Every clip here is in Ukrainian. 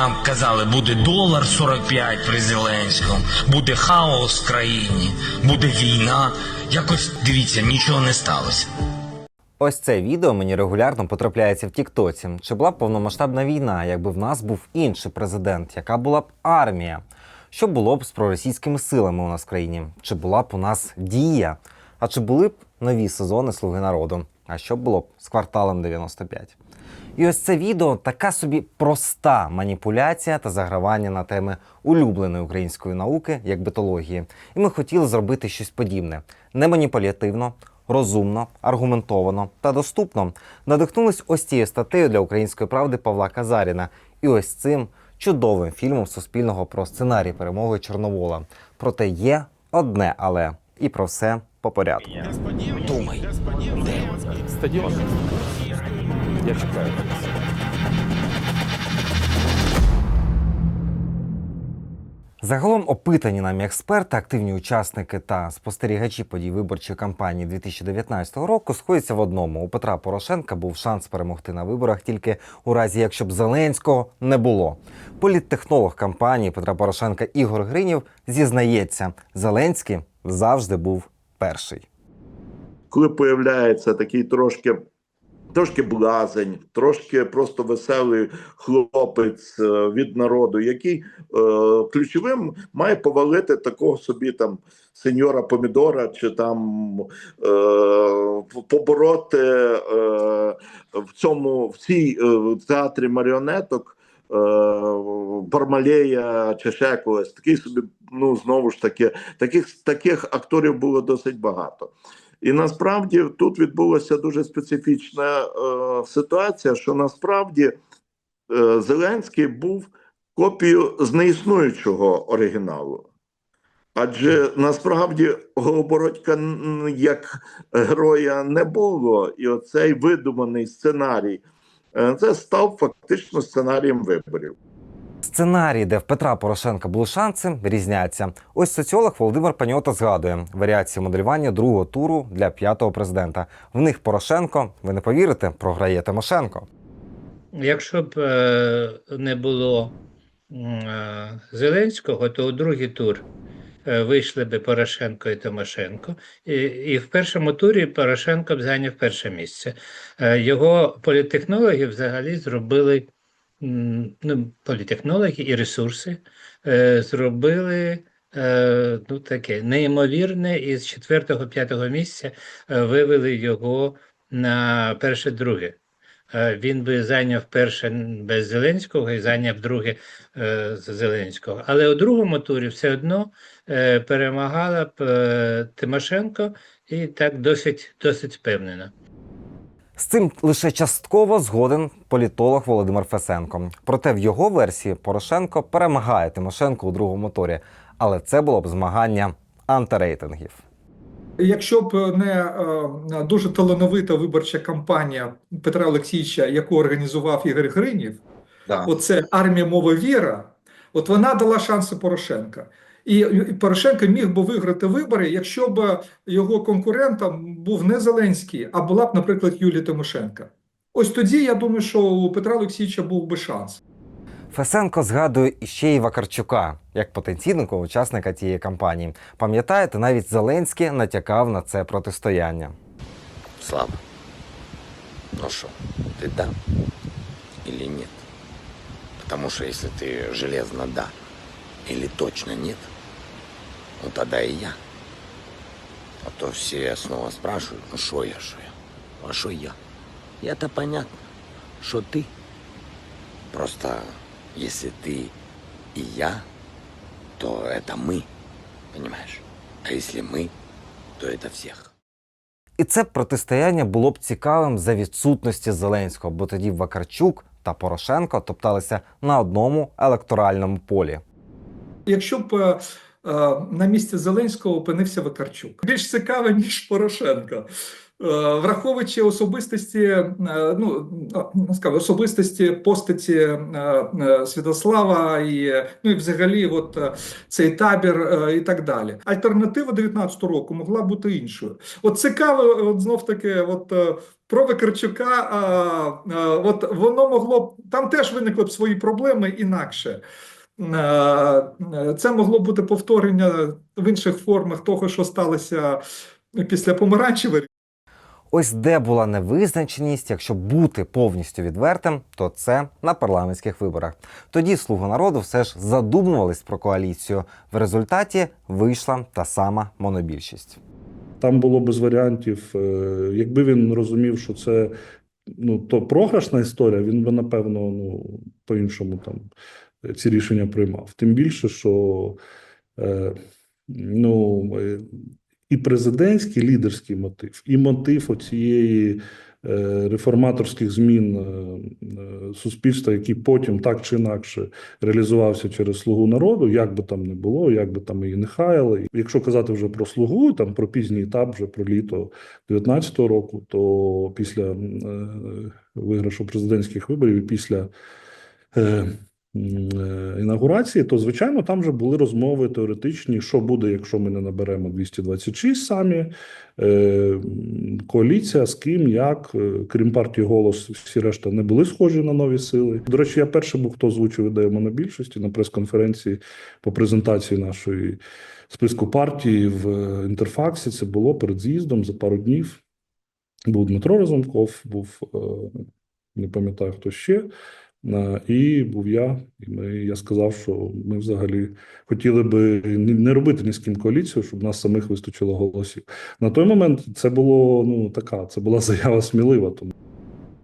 Нам казали, буде долар 45 при Зеленському, буде хаос в країні, буде війна. Якось дивіться, нічого не сталося. Ось це відео мені регулярно потрапляється в Тіктоці. Чи була б повномасштабна війна, якби в нас був інший президент? Яка була б армія? Що було б з проросійськими силами у нас в країні? Чи була б у нас дія? А чи були б нові сезони Слуги народу? А що було б з кварталом 95? І ось це відео така собі проста маніпуляція та загравання на теми улюбленої української науки, як битології. І ми хотіли зробити щось подібне: не маніпулятивно, розумно, аргументовано та доступно. Надихнулись ось цією статтею для української правди Павла Казаріна і ось цим чудовим фільмом Суспільного про сценарій перемоги Чорновола. Проте є одне але і про все по порядку. Думай, Стадіон. Я чекаю. Загалом опитані нами експерти, активні учасники та спостерігачі подій виборчої кампанії 2019 року сходяться в одному: у Петра Порошенка був шанс перемогти на виборах тільки у разі, якщо б Зеленського не було. Політтехнолог кампанії Петра Порошенка Ігор Гринів зізнається, Зеленський завжди був перший. коли появляється такий трошки. Трошки блазень, трошки просто веселий хлопець е, від народу, який е, ключовим має повалити такого собі там сеньора Помідора, чи там е, побороти е, в цьому в цій е, театрі маріонеток е, Бармалея чи ще когось. Такий собі, ну знову ж таки, таких таких акторів було досить багато. І насправді тут відбулася дуже специфічна е, ситуація, що насправді е, Зеленський був копією з неіснуючого оригіналу. Адже насправді Голобородька як героя не було, і оцей видуманий сценарій е, це став фактично сценарієм виборів. Сценарії, де в Петра Порошенка були шанси, різняться. Ось соціолог Володимир Паньота згадує варіації моделювання другого туру для п'ятого президента. В них Порошенко, ви не повірите, програє Тимошенко. Якщо б е, не було е, Зеленського, то у другий тур е, вийшли б Порошенко і Тимошенко. І, і в першому турі Порошенко б зайняв перше місце. Його політтехнологи взагалі зробили ну, політтехнологи і ресурси е, зробили. е, Ну, таке неймовірне, і з четвертого-п'ятого місця е, вивели його на перше-друге. Він би зайняв перше без Зеленського і зайняв друге з Зеленського. Але у другому турі все одно перемагала б Тимошенко і так досить, досить впевнено. З цим лише частково згоден політолог Володимир Фесенко. Проте в його версії Порошенко перемагає Тимошенко у другому турі. Але це було б змагання антирейтингів. Якщо б не е, дуже талановита виборча кампанія Петра Олексійовича, яку організував Ігор Гринів, оце армія мова віра, от вона дала шанси Порошенка. І Порошенко міг би виграти вибори, якщо б його конкурентом був не Зеленський, а була б, наприклад, Юлія Тимошенко. Ось тоді я думаю, що у Петра Олексійовича був би шанс. Фесенко згадує іще й Вакарчука як потенційного учасника цієї кампанії. Пам'ятаєте, навіть Зеленський натякав на це протистояння. Слава, ну что, ты да или нет? Потому что если ты железно да или точно нет, ну тогда и я. А то все снова спрашивают, ну что я, что я? А что я? Я-то понятно, что ты. Просто если ты и я, то это мы, понимаешь? А если мы, то это всех. І це протистояння було б цікавим за відсутності Зеленського, бо тоді Вакарчук та Порошенко топталися на одному електоральному полі. Якщо б е, на місці Зеленського опинився Вакарчук. Більш цікаве, ніж Порошенко. Е, Враховуючи особистості, е, ну е, скажу, особистості постаті е, е, Святослава і ну і взагалі, от е, цей табір е, і так далі. Альтернатива 19 року могла бути іншою. От цікаво, от знов таки, от е, про Викарчука, от воно могло б там теж виникли б свої проблеми інакше. Е, Це могло бути повторення в інших формах того, що сталося після помаранчевої Ось де була невизначеність, якщо бути повністю відвертим, то це на парламентських виборах. Тоді слуги народу все ж задумувались про коаліцію. В результаті вийшла та сама монобільшість. Там було без варіантів. Е, Якби він розумів, що це ну, то програшна історія, він би, напевно, ну, по-іншому там ці рішення приймав. Тим більше, що е, ну, е, і президентський лідерський мотив, і мотив оцієї е, реформаторських змін суспільства, який потім так чи інакше реалізувався через слугу народу, як би там не було, як би там її не хаяли. Якщо казати вже про слугу, там про пізній етап, вже про літо 19-го року, то після виграшу президентських виборів і після. Е, Інаугурації, то звичайно там вже були розмови теоретичні, що буде, якщо ми не наберемо 226 самі. Е, Коаліція з ким, як, Е, крім партії голос, всі решта не були схожі на нові сили. До речі, я перший був, хто озвучив ідею монобільшості на прес-конференції по презентації нашої списку партії в інтерфаксі. Це було перед з'їздом за пару днів. Був Дмитро Разумков, був не пам'ятаю хто ще. І був я, і ми, я сказав, що ми взагалі хотіли би не робити ні з ким коаліцію, щоб нас самих вистачило голосів. На той момент це було ну така, це була заява смілива. Тому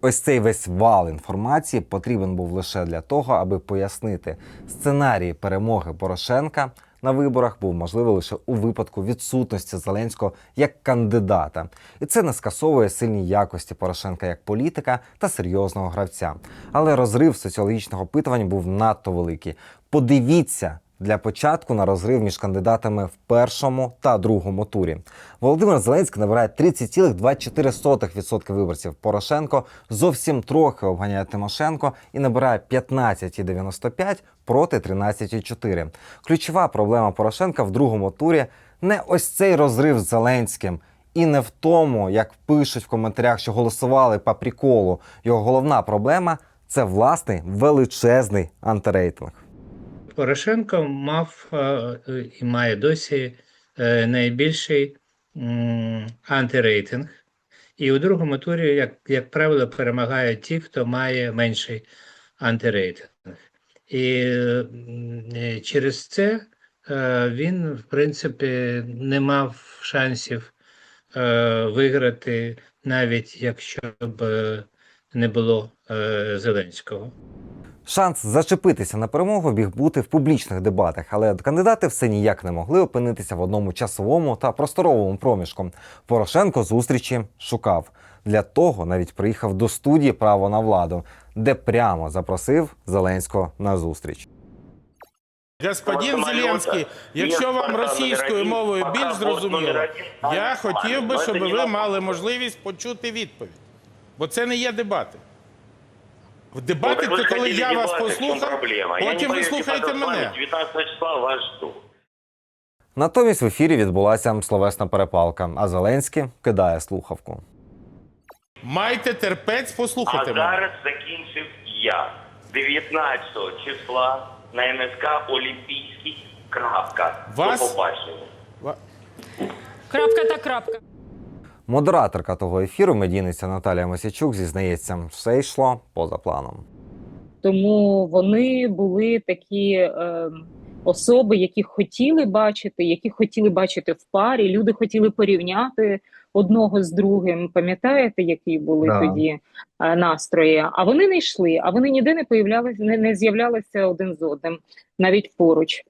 Ось цей весь вал інформації потрібен був лише для того, аби пояснити сценарії перемоги Порошенка на виборах був можливий лише у випадку відсутності Зеленського як кандидата, і це не скасовує сильні якості Порошенка як політика та серйозного гравця. Але розрив соціологічного опитування був надто великий. Подивіться. Для початку на розрив між кандидатами в першому та другому турі. Володимир Зеленський набирає 30,24% виборців. Порошенко зовсім трохи обганяє Тимошенко і набирає 15,95 проти 13,4. Ключова проблема Порошенка в другому турі не ось цей розрив з Зеленським. І не в тому, як пишуть в коментарях, що голосували по приколу. Його головна проблема це власний величезний антирейтинг. Порошенко мав е, е, і має досі е, найбільший антирейтинг. І у другому турі, як, як правило, перемагають ті, хто має менший антирейтинг. І через це він, в принципі, не мав шансів виграти, навіть якщо б не було Зеленського. Шанс зачепитися на перемогу біг бути в публічних дебатах, але кандидати все ніяк не могли опинитися в одному часовому та просторовому проміжку. Порошенко зустрічі шукав. Для того навіть приїхав до студії Право на владу, де прямо запросив Зеленського на зустріч. Господин Зеленський, якщо вам російською мовою більш зрозуміло, я хотів би, щоб ви мали можливість почути відповідь. Бо це не є дебати. В дебати це коли я вас послухав, потім ви слухаєте мене. 19 числа вас жду. Натомість в ефірі відбулася словесна перепалка, а Зеленський кидає слухавку. Майте терпець послухати А мене. зараз закінчив я 19 числа на НСК Олімпійський. Крапка. Вас- До побачення. Крапка та крапка. Модераторка того ефіру, медійниця Наталія Мосячук, зізнається, все йшло поза планом. Тому вони були такі е, особи, які хотіли бачити, які хотіли бачити в парі. Люди хотіли порівняти одного з другим. Пам'ятаєте, які були Да. тоді е, настрої? А вони не йшли, а вони ніде не появлялися, не, не з'являлися один з одним, навіть поруч.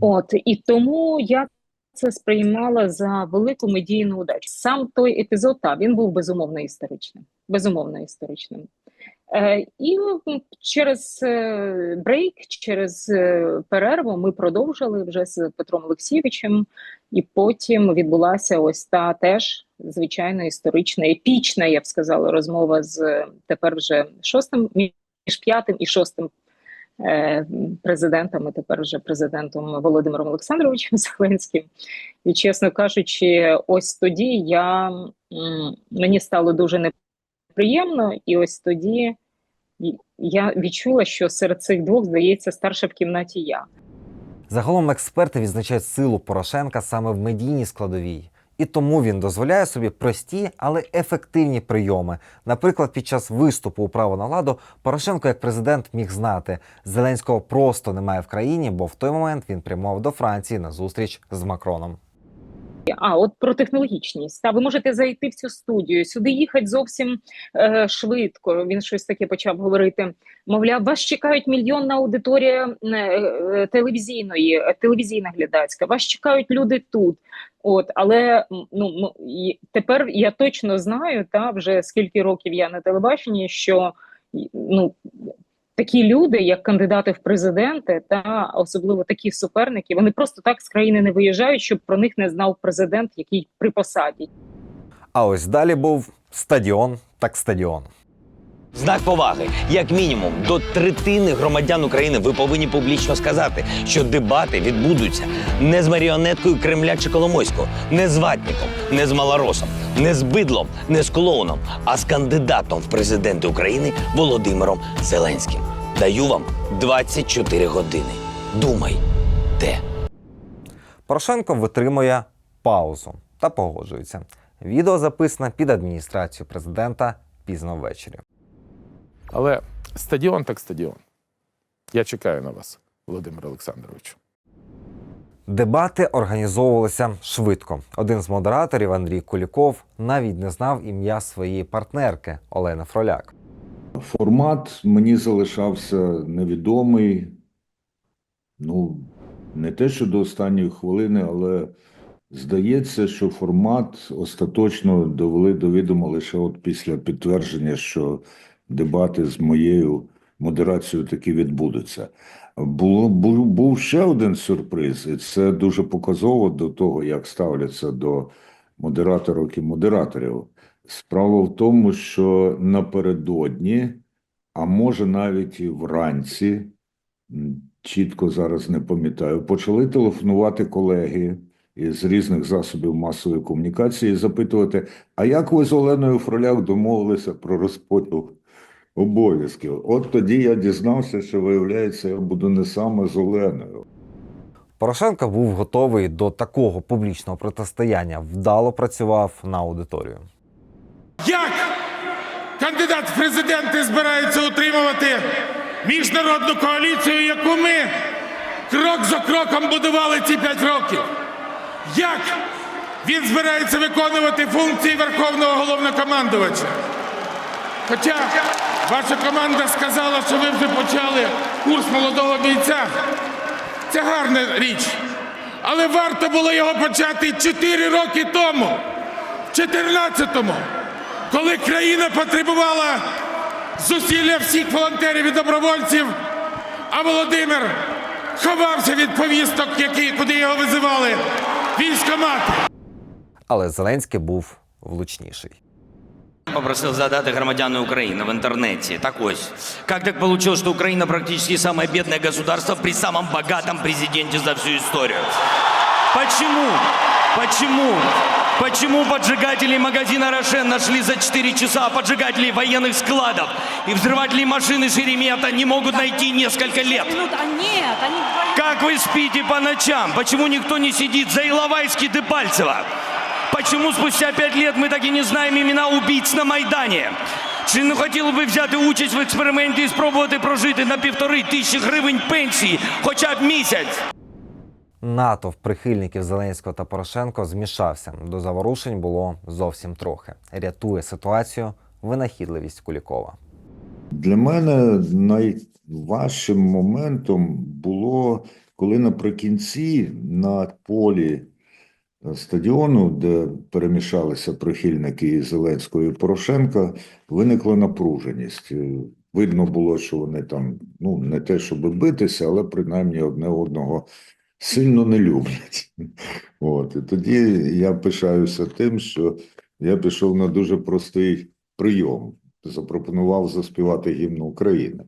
От і тому я це сприймала за велику медійну удачу. Сам той епізод, та він був безумовно історичним. Безумовно історичним. Е, І через е, брейк, через е, перерву ми продовжили вже з Петром Олексійовичем, і потім відбулася ось та теж звичайно історична, епічна, я б сказала, розмова з тепер вже шостим між п'ятим і шостим президентом, і тепер вже президентом Володимиром Олександровичем Зеленським. І чесно кажучи, ось тоді я мені стало дуже неприємно, і ось тоді я відчула, що серед цих двох здається старша в кімнаті я. Загалом експерти відзначають силу Порошенка саме в медійній складовій. І тому він дозволяє собі прості, але ефективні прийоми. Наприклад, під час виступу у право на владу Порошенко як президент міг знати, Зеленського просто немає в країні, бо в той момент він прямував до Франції на зустріч з Макроном. А от про технологічність. Та ви можете зайти в цю студію, сюди їхати зовсім е, швидко. Він щось таке почав говорити. Мовляв, вас чекають мільйонна аудиторія е, е, телевізійної, е, телевізійна глядацька. Вас чекають люди тут. От, але ну тепер я точно знаю, та вже скільки років я на телебаченні, що ну. Такі люди, як кандидати в президенти, та особливо такі суперники, вони просто так з країни не виїжджають, щоб про них не знав президент, який при посаді. А ось далі був стадіон, так стадіон. Знак поваги, як мінімум, до третини громадян України ви повинні публічно сказати, що дебати відбудуться не з маріонеткою Кремля чи Коломойського, не з ватником, не з малоросом, не з бидлом, не з клоуном, а з кандидатом в президенти України Володимиром Зеленським. Даю вам 24 години. Думайте. Порошенко витримує паузу та погоджується. Відео записане під адміністрацію президента пізно ввечері. Але стадіон так стадіон. Я чекаю на вас, Володимир Олександрович. Дебати організовувалися швидко. Один з модераторів Андрій Куліков навіть не знав ім'я своєї партнерки Олени Фроляк. Формат мені залишався невідомий. Ну, не те, що до останньої хвилини, але здається, що формат остаточно довели до відома лише от після підтвердження, що дебати з моєю модерацією таки відбудуться. Було, був, був ще один сюрприз, і це дуже показово до того, як ставляться до модераторок і модераторів. Справа в тому, що напередодні, а може навіть і вранці, чітко зараз не пам'ятаю, почали телефонувати колеги із різних засобів масової комунікації і запитувати: а як ви з Оленою Фроляк домовилися про розподіл обов'язків? От тоді я дізнався, що виявляється, я буду не саме з Оленою. Порошенко був готовий до такого публічного протистояння, вдало працював на аудиторію. Як кандидат в президенти збирається утримувати міжнародну коаліцію, яку ми крок за кроком будували ці п'ять років? Як він збирається виконувати функції Верховного головнокомандувача? Хоча ваша команда сказала, що ви вже почали курс молодого бійця. Це гарна річ. Але варто було його почати 4 роки тому, в 14-му, коли країна потребувала зусилля всіх волонтерів і добровольців, а Володимир ховався від повісток, які, куди його визивали військомати. Але Зеленський був влучніший. Попросил задать громадян Украины в интернете. Так ось. Как так получилось, что Украина практически самое бедное государство при самом богатом президенте за всю историю? Почему? Почему? Почему поджигатели магазина «Рошен» нашли за 4 часа, а поджигателей военных складов и взрывателей машины «Шеремета» не могут найти несколько лет? А нет, они вдвоем. Как вы спите по ночам? Почему никто не сидит за Иловайски Депальцева? Почему спустя пять лет мы так и не знаем імена убийць на Майдані? Чи не хотіли б взяти участь в експерименті і спробувати прожити на півтори тисячі гривень пенсії хоча б місяць? Натовп прихильників Зеленського та Порошенко змішався. До заворушень було зовсім трохи. Рятує ситуацію винахідливість Кулікова. Для мене найважчим моментом було, коли наприкінці на полі стадіону, де перемішалися прихильники Зеленського і Порошенка, виникла напруженість. Видно було, що вони там, ну, не те, щоб битися, але принаймні одне одного сильно не люблять. От. І тоді я пишаюся тим, що я пішов на дуже простий прийом. Запропонував заспівати гімн України.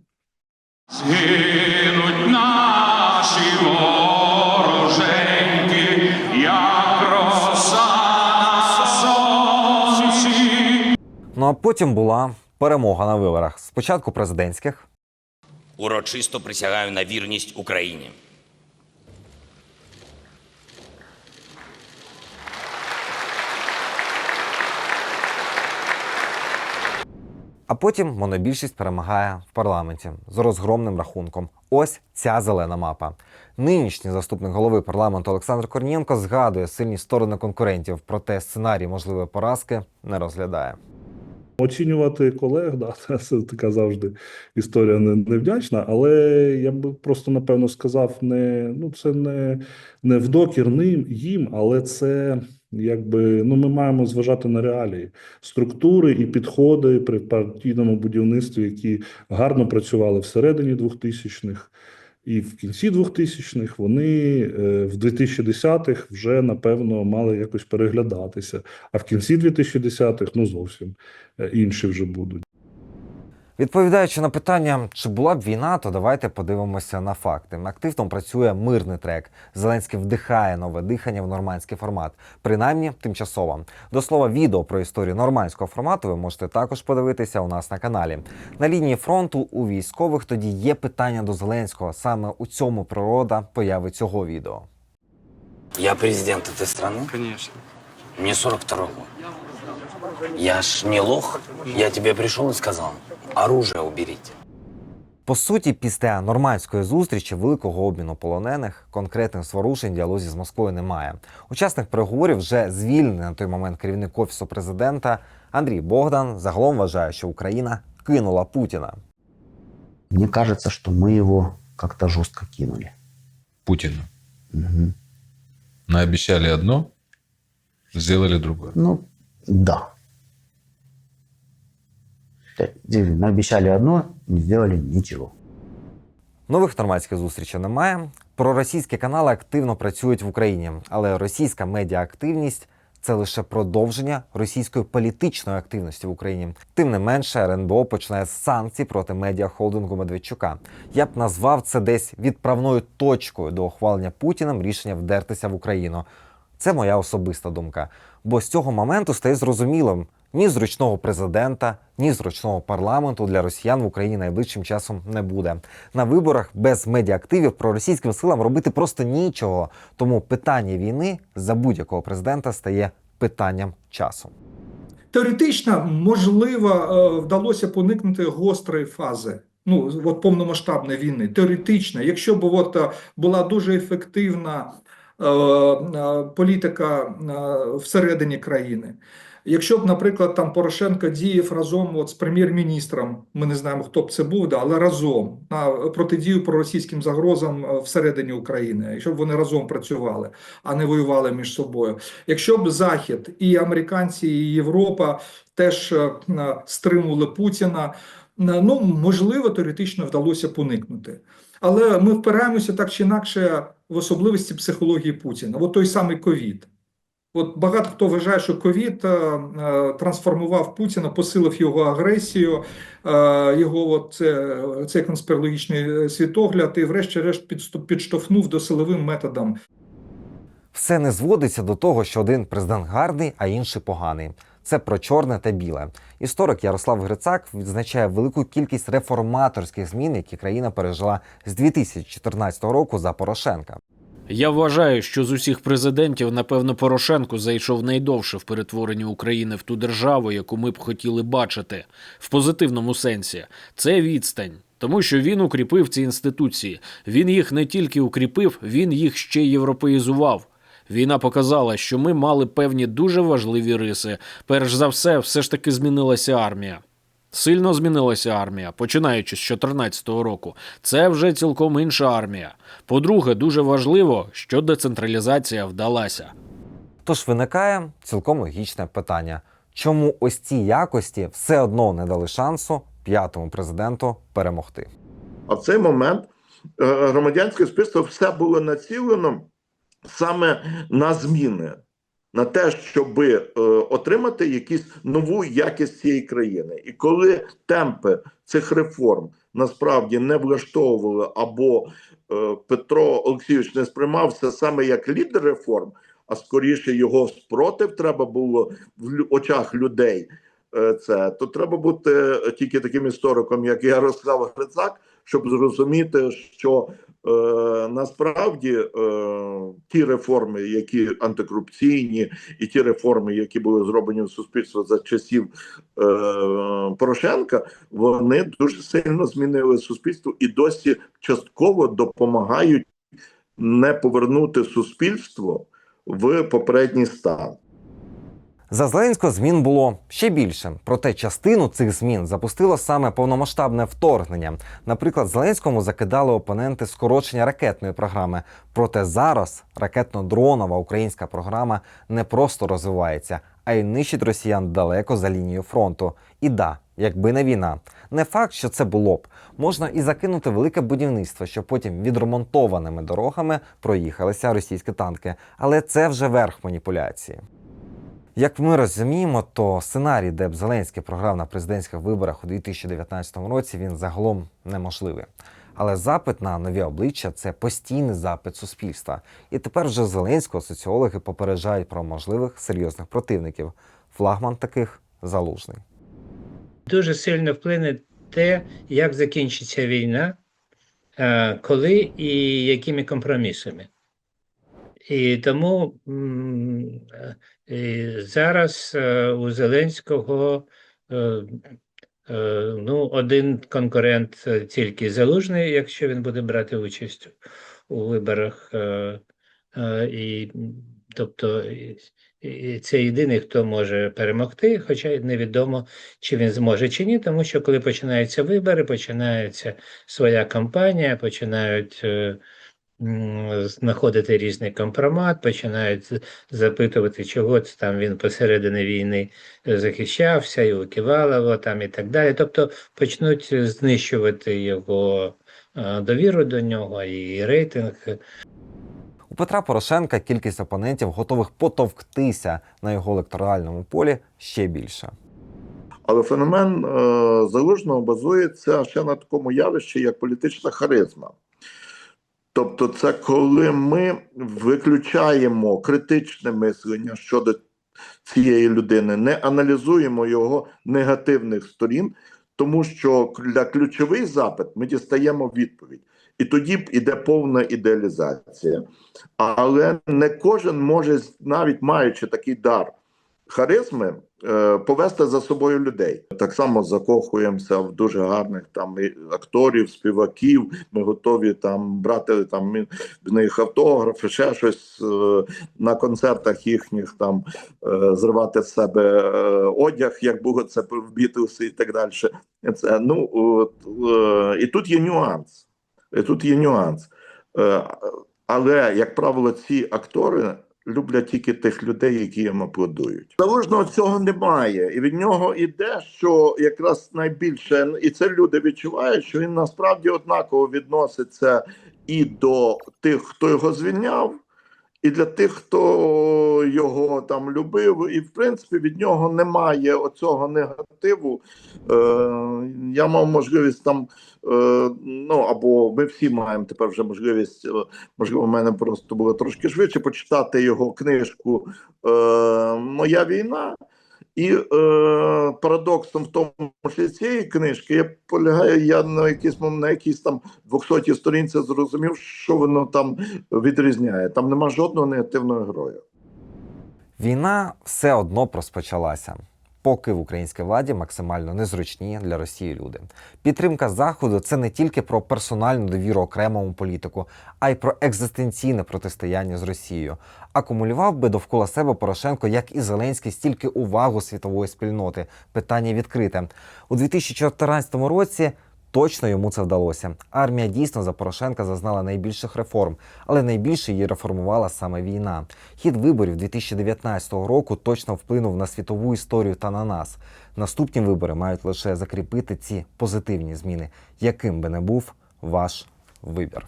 Згинуть наші вороженьки, Ну а потім була перемога на виборах. Спочатку президентських, Урочисто присягаю на вірність Україні. а потім монобільшість перемагає в парламенті з розгромним рахунком. Ось ця зелена мапа. Нинішній заступник голови парламенту Олександр Корнієнко згадує сильні сторони конкурентів, проте сценарій можливої поразки не розглядає. Оцінювати колег, да, це така завжди історія невдячна, але я би просто напевно сказав, не ну це не, не вдокір ним їм, але це якби ну ми маємо зважати на реалії. Структури і підходи при партійному будівництві, які гарно працювали всередині 2000-х і в кінці 2000-х, вони е, в 2010-х вже напевно мали якось переглядатися, а в кінці 2010-х ну зовсім е, інші вже будуть. Відповідаючи на питання, чи була б війна, то давайте подивимося на факти. Активно працює мирний трек. Зеленський вдихає нове дихання в нормандський формат, принаймні тимчасово. До слова, відео про історію нормандського формату ви можете також подивитися у нас на каналі. На лінії фронту у військових тоді є питання до Зеленського. Саме у цьому природа появи цього відео. Я президент этой страны. Конечно. Мне 42 год. Я ж не лох. Я тебе пришел и сказал, оружие уберите. По суті, після нормандської зустрічі великого обміну полонених конкретних зворушень в діалозі з Москвою немає. Учасник переговорів вже звільнений на той момент керівник офісу президента Андрій Богдан загалом вважає, що Україна кинула Путіна. Мне кажется, что мы его как-то жестко кинули. Путина. Мгм. Наобещали одно, сделали другое. Ну, да. Наобещали одно, не сделали ничего. Нових нормандських зустрічей немає. Проросійські канали активно працюють в Україні, але російська медіаактивність це лише продовження російської політичної активності в Україні. Тим не менше, РНБО починає з санкцій проти медіахолдингу Медведчука. Я б назвав це десь відправною точкою до ухвалення Путіним рішення вдертися в Україну. Це моя особиста думка. Бо з цього моменту стає зрозумілим, ні зручного президента, ні зручного парламенту для росіян в Україні найближчим часом не буде. На виборах без медіаактивів проросійським силам робити просто нічого. Тому питання війни за будь-якого президента стає питанням часу. Теоретично, можливо, е, вдалося б уникнути гострої фази. Ну, от повномасштабної війни. Теоретично, якщо б от е, була дуже ефективна е, політика всередині країни. Якщо б, наприклад, там Порошенко діяв разом от з прем'єр-міністром, ми не знаємо, хто б це був, да, але разом на протидію проросійським загрозам е, всередині України, якщо б вони разом працювали, а не воювали між собою. Якщо б Захід і американці, і Європа теж е, е, стримували Путіна, ну можливо, теоретично вдалося б уникнути. Але ми впираємося так чи інакше в особливості психології Путіна. От той самий ковід. От багато хто вважає, що ковід е, е, трансформував Путіна, посилив його агресію, е, його от, це, цей конспірологічний світогляд, і, врешті-решт, підштовхнув до силовим методам. Все не зводиться до того, що один президент гарний, а інший поганий. Це про чорне та біле. Історик Ярослав Грицак відзначає велику кількість реформаторських змін, які країна пережила з 2014 року за Порошенка. Я вважаю, що з усіх президентів, напевно, Порошенко зайшов найдовше в перетворенні України в ту державу, яку ми б хотіли бачити, в позитивному сенсі. Це відстань. Тому що він укріпив ці інституції. Він їх не тільки укріпив, він їх ще й європеїзував. Війна показала, що ми мали певні дуже важливі риси. Перш за все, все ж таки змінилася армія. Сильно змінилася армія, починаючи з 2014 року. Це вже цілком інша армія. По-друге, дуже важливо, що децентралізація вдалася. Тож виникає цілком логічне питання: чому ось ці якості все одно не дали шансу п'ятому президенту перемогти. А в цей момент е, громадянське суспільство все було націлено саме на зміни, на те, щоб е, отримати якусь нову якість цієї країни. І коли темпи цих реформ насправді не влаштовували, або е, Петро Олексійович не сприймався саме як лідер реформ, а скоріше його спротив треба було в очах людей. е, Це то треба бути тільки таким істориком, як Ярослав Грицак, щоб зрозуміти, що насправді е, ті реформи, які антикорупційні, і ті реформи, які були зроблені в суспільстві за часів е, Порошенка, вони дуже сильно змінили суспільство і досі частково допомагають не повернути суспільство в попередній стан. За Зеленського змін було ще більше. Проте частину цих змін запустило саме повномасштабне вторгнення. Наприклад, Зеленському закидали опоненти скорочення ракетної програми. Проте зараз ракетно-дронова українська програма не просто розвивається, а й нищить росіян далеко за лінією фронту. І да, якби не війна, не факт, що це було б. Можна і закинути велике будівництво, щоб потім відремонтованими дорогами проїхалися російські танки. Але це вже верх маніпуляції. Як ми розуміємо, то сценарій, де б Зеленський програв на президентських виборах у 2019 році, він загалом неможливий. Але запит на нові обличчя це постійний запит суспільства. І тепер вже Зеленського соціологи попереджають про можливих серйозних противників. Флагман таких залужний. Дуже сильно вплине те, як закінчиться війна, е, коли і якими компромісами. І тому і зараз е, у Зеленського е, е, ну, один конкурент тільки залужний, якщо він буде брати участь у виборах. І, тобто, і- це єдиний, хто може перемогти, хоча невідомо, чи він зможе чи ні, тому що коли починаються вибори, починається своя кампанія, починають знаходити різний компромат, починають запитувати, чого це там він посередині війни е, захищався, і у Ківалово там і так далі. Тобто почнуть знищувати його е, довіру до нього і рейтинг. У Петра Порошенка кількість опонентів готових потовктися на його електоральному полі ще більше. Але феномен е, залужного базується ще на такому явищі, як політична харизма. Тобто, це коли ми виключаємо критичне мислення щодо цієї людини, не аналізуємо його негативних сторін, тому що для ключовий запит ми дістаємо відповідь. І тоді б іде повна ідеалізація. Але не кожен може, навіть маючи такий дар харизми, повести за собою людей. Так само закохуємося в дуже гарних там акторів, співаків. Ми готові там брати там в них автографи, ще щось е, на концертах їхніх там е, зривати з себе е, одяг, як було це в Бітлз і так далі. Це ну от, е, і тут є нюанс. І тут є нюанс. Е, Але, як правило, ці актори люблять тільки тих людей, які їм аплодують. Залужного цього немає, і від нього іде, що якраз найбільше, і це люди відчувають, що він насправді однаково відноситься і до тих, хто його звільняв, і для тих, хто його там любив, і в принципі від нього немає оцього негативу. Е, я мав можливість там, е, ну або ми всі маємо тепер вже можливість, е, можливо, в мене просто було трошки швидше почитати його книжку е, Моя війна. І е, парадоксом в тому числі цієї книжки я полягаю, я на якийсь на якійсь там 200 сторінці зрозумів, що воно там відрізняє. Там нема жодного негативного героя. Війна все одно розпочалася. Поки в українській владі максимально незручні для Росії люди. Підтримка Заходу це не тільки про персональну довіру окремому політику, а й про екзистенційне протистояння з Росією. Акумулював би довкола себе Порошенко, як і Зеленський, стільки увагу світової спільноти. Питання відкрите у 2014 році. Точно йому це вдалося. Армія дійсно за Порошенка зазнала найбільших реформ, але найбільше її реформувала саме війна. Хід виборів 2019 року точно вплинув на світову історію та на нас. Наступні вибори мають лише закріпити ці позитивні зміни, яким би не був ваш вибір.